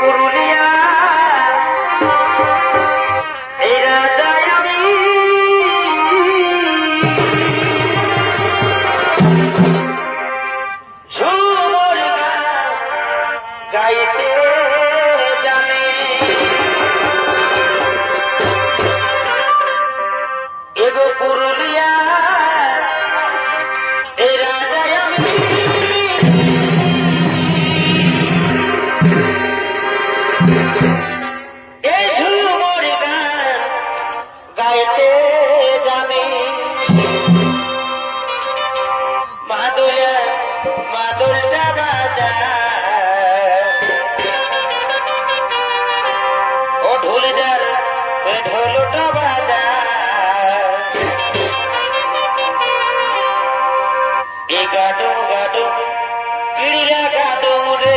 পুরুলিয়া। গাইতে এগো পুরুলিয়া। গাইতে জানে। মাদুলা মাদুলটা বাজা ও ঢোল যার ওই ঢোলটা বাজা গাডুম গাডুম রে।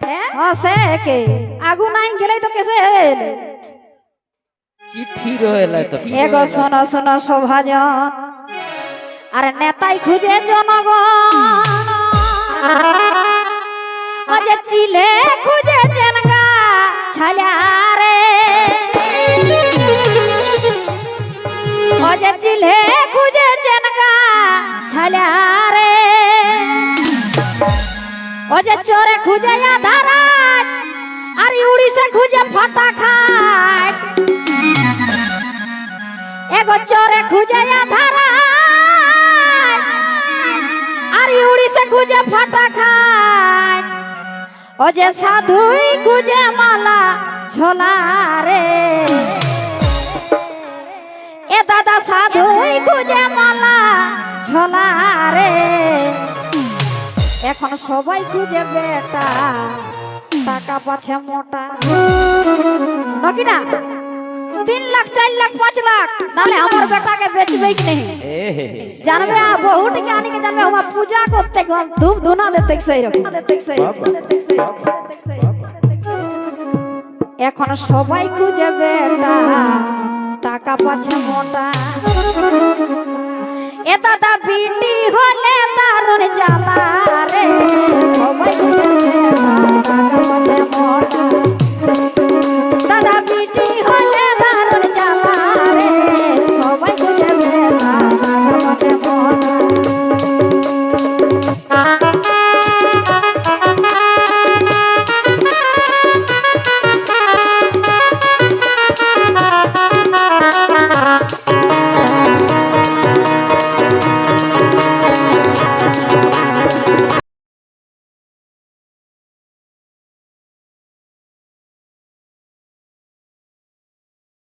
হ্যাঁ? সে কে আগু নাই গেলে তো কেসে হেল। চিঠি রহেলা তো এগো শোনো শোনো শোভাজন। আরে নেতাই খুঁজে জনগণ। যে চিলে খুঁজে রে। ও চিলে ও যে চোরে খুঁজে আধারাত, আর উড়িষে খুঁজে ফাটা খায় এগো চোরে খুঁজে আধারা আর উড়িষে খুঁজে ফাটা খায় ও যে সাধুই খুঁজে মালা ছোলা রে। এ দাদা সাধুই খুঁজে মালা ছোলা রে। এখন সবাই খুঁজে বেটা। টাকা পাচ্ছে মোটা। নাকি না? তিন লাখ, চার লাখ, পাঁচ লাখ। তাহলে আমার বেটাকে বেচবে কি? নেই জানবে বহুত কে আনি কে জানবে আমার পূজা করতে ধূপ ধুনা দিতে সেই রকম এখন সবাই খুঁজে বেটা। টাকা পাচ্ছে মোটা। এটা দাদা বিটি হলে সবাই খুঁজে